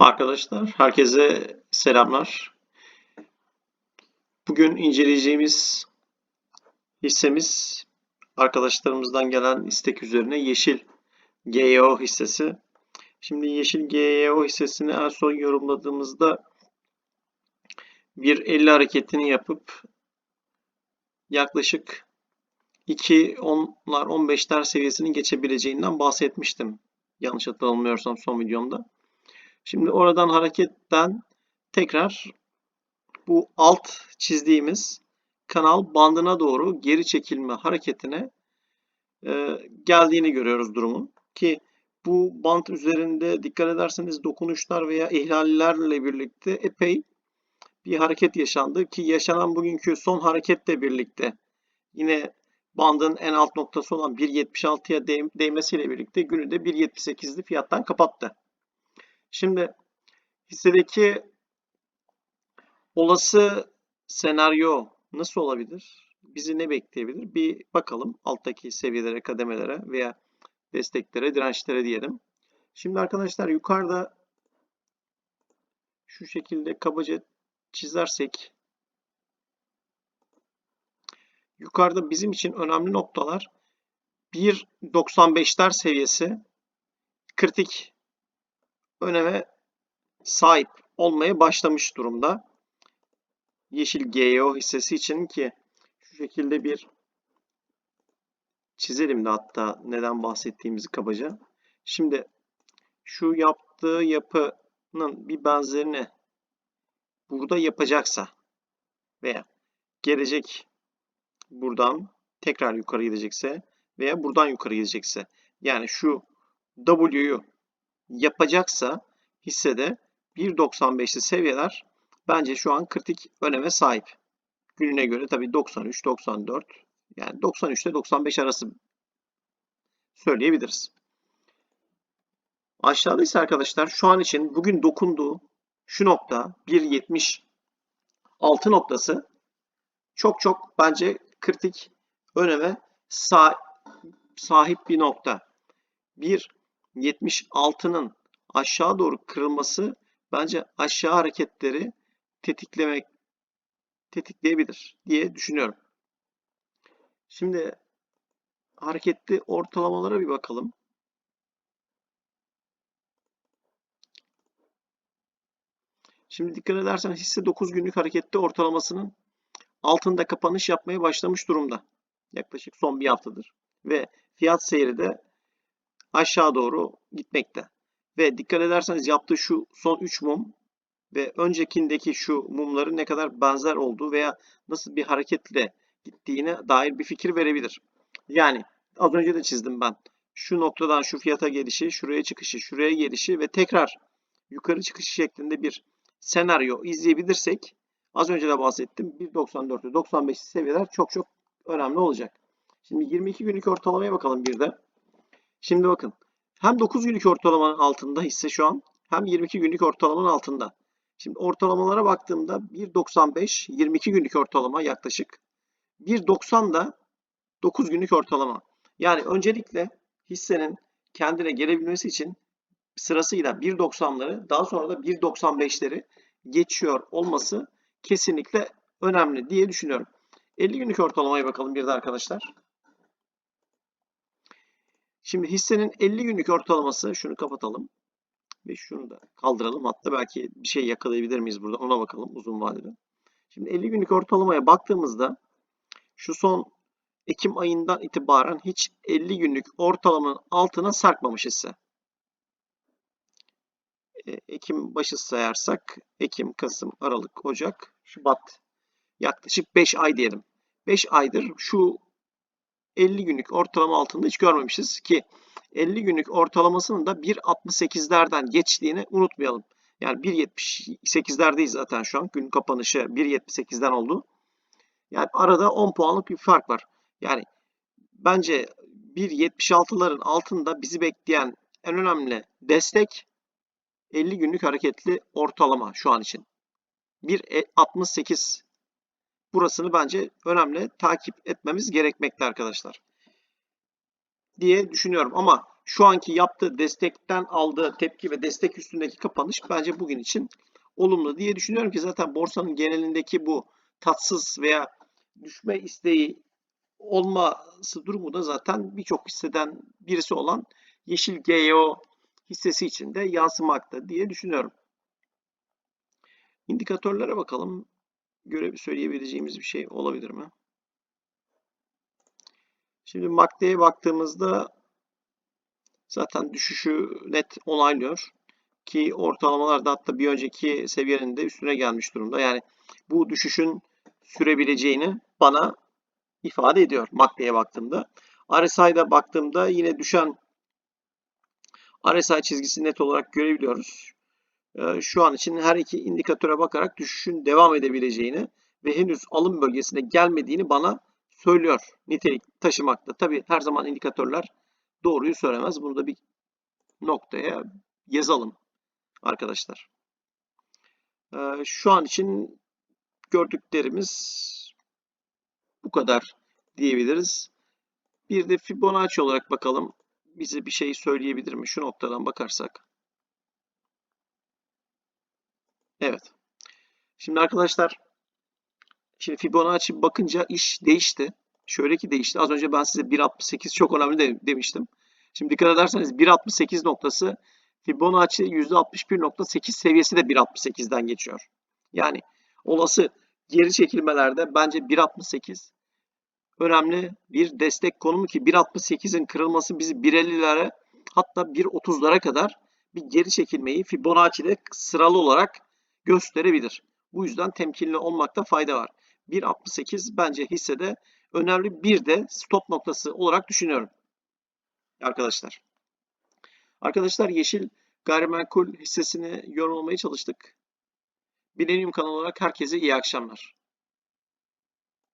Arkadaşlar, herkese selamlar. Bugün inceleyeceğimiz hissemiz arkadaşlarımızdan gelen istek üzerine Yeşil GEO hissesi. Şimdi Yeşil GEO hissesini en son yorumladığımızda bir 50 hareketini yapıp yaklaşık 2 10'lar 15'ler seviyesini geçebileceğinden bahsetmiştim. Yanlış hatırlamıyorsam son videomda. Şimdi oradan hareketten tekrar bu alt çizdiğimiz kanal bandına doğru geri çekilme hareketine e, geldiğini görüyoruz durumun. Ki bu band üzerinde dikkat ederseniz dokunuşlar veya ihlallerle birlikte epey bir hareket yaşandı ki yaşanan bugünkü son hareketle birlikte yine bandın en alt noktası olan 1.76'ya değmesiyle birlikte günü de 1.78'li fiyattan kapattı. Şimdi hissedeki olası senaryo nasıl olabilir? Bizi ne bekleyebilir? Bir bakalım alttaki seviyelere, kademelere veya desteklere, dirençlere diyelim. Şimdi arkadaşlar yukarıda şu şekilde kabaca çizersek yukarıda bizim için önemli noktalar 1.95'ler seviyesi kritik öneme sahip olmaya başlamış durumda. Yeşil GEO hissesi için ki şu şekilde bir çizelim de hatta neden bahsettiğimizi kabaca. Şimdi şu yaptığı yapının bir benzerini burada yapacaksa veya gelecek buradan tekrar yukarı gidecekse veya buradan yukarı gidecekse yani şu W'yu yapacaksa hissede 1.95'li seviyeler bence şu an kritik öneme sahip. Gününe göre tabii 93, 94 yani 93 ile 95 arası söyleyebiliriz. Aşağıda ise arkadaşlar şu an için bugün dokunduğu şu nokta 1.76 noktası çok çok bence kritik öneme sahip bir nokta. 1.76'nın aşağı doğru kırılması bence aşağı hareketleri tetiklemek tetikleyebilir diye düşünüyorum. Şimdi hareketli ortalamalara bir bakalım. Şimdi dikkat edersen hisse 9 günlük hareketli ortalamasının altında kapanış yapmaya başlamış durumda. Yaklaşık son bir haftadır. Ve fiyat seyri de aşağı doğru gitmekte. Ve dikkat ederseniz yaptığı şu son 3 mum ve öncekindeki şu mumların ne kadar benzer olduğu veya nasıl bir hareketle gittiğine dair bir fikir verebilir. Yani az önce de çizdim ben. Şu noktadan şu fiyata gelişi, şuraya çıkışı, şuraya gelişi ve tekrar yukarı çıkışı şeklinde bir senaryo izleyebilirsek az önce de bahsettim 1.94'ü 95 seviyeler çok çok önemli olacak. Şimdi 22 günlük ortalamaya bakalım bir de. Şimdi bakın hem 9 günlük ortalamanın altında hisse şu an hem 22 günlük ortalamanın altında. Şimdi ortalamalara baktığımda 1.95 22 günlük ortalama yaklaşık. 1.90 da 9 günlük ortalama. Yani öncelikle hissenin kendine gelebilmesi için sırasıyla 1.90'ları daha sonra da 1.95'leri geçiyor olması kesinlikle önemli diye düşünüyorum. 50 günlük ortalamaya bakalım bir de arkadaşlar. Şimdi hissenin 50 günlük ortalaması şunu kapatalım. Ve şunu da kaldıralım. Hatta belki bir şey yakalayabilir miyiz burada ona bakalım uzun vadede. Şimdi 50 günlük ortalamaya baktığımızda şu son Ekim ayından itibaren hiç 50 günlük ortalamanın altına sarkmamış hisse. E, Ekim başı sayarsak Ekim, Kasım, Aralık, Ocak, Şubat yaklaşık 5 ay diyelim. 5 aydır şu 50 günlük ortalama altında hiç görmemişiz ki 50 günlük ortalamasının da 1.68'lerden geçtiğini unutmayalım. Yani 1.78'lerdeyiz zaten şu an. Gün kapanışı 1.78'den oldu. Yani arada 10 puanlık bir fark var. Yani bence 1.76'ların altında bizi bekleyen en önemli destek 50 günlük hareketli ortalama şu an için. 1.68 burasını bence önemli takip etmemiz gerekmekte arkadaşlar. Diye düşünüyorum ama şu anki yaptığı destekten aldığı tepki ve destek üstündeki kapanış bence bugün için olumlu diye düşünüyorum ki zaten borsanın genelindeki bu tatsız veya düşme isteği olması durumu da zaten birçok hisseden birisi olan Yeşil GEO hissesi için de yansımakta diye düşünüyorum. İndikatörlere bakalım. Göre söyleyebileceğimiz bir şey olabilir mi? Şimdi MACD'ye baktığımızda zaten düşüşü net onaylıyor. Ki ortalamalarda hatta bir önceki seviyenin de üstüne gelmiş durumda. Yani bu düşüşün sürebileceğini bana ifade ediyor MACD'ye baktığımda. RSI'da baktığımda yine düşen RSI çizgisi net olarak görebiliyoruz. Ee, Şu an için her iki indikatöre bakarak düşüşün devam edebileceğini ve henüz alım bölgesine gelmediğini bana söylüyor. Nitelik taşımakta. Tabi her zaman indikatörler doğruyu söylemez. Bunu da bir noktaya yazalım arkadaşlar. Ee, Şu an için gördüklerimiz bu kadar diyebiliriz. Bir de Fibonacci olarak bakalım. Bize bir şey söyleyebilir mi? Şu noktadan bakarsak. Evet. Şimdi arkadaşlar şimdi Fibonacci bakınca iş değişti. Şöyle ki değişti. Az önce ben size 1.68 çok önemli de, demiştim. Şimdi dikkat ederseniz 1.68 noktası Fibonacci %61.8 seviyesi de 1.68'den geçiyor. Yani olası geri çekilmelerde bence 1.68 önemli bir destek konumu ki 1.68'in kırılması bizi 1.50'lere hatta 1.30'lara kadar bir geri çekilmeyi Fibonacci'de sıralı olarak gösterebilir. Bu yüzden temkinli olmakta fayda var. 1.68 bence hissede önemli bir de stop noktası olarak düşünüyorum. Arkadaşlar. Arkadaşlar yeşil gayrimenkul hissesini yorumlamaya çalıştık. Bilenium kanalı olarak herkese iyi akşamlar.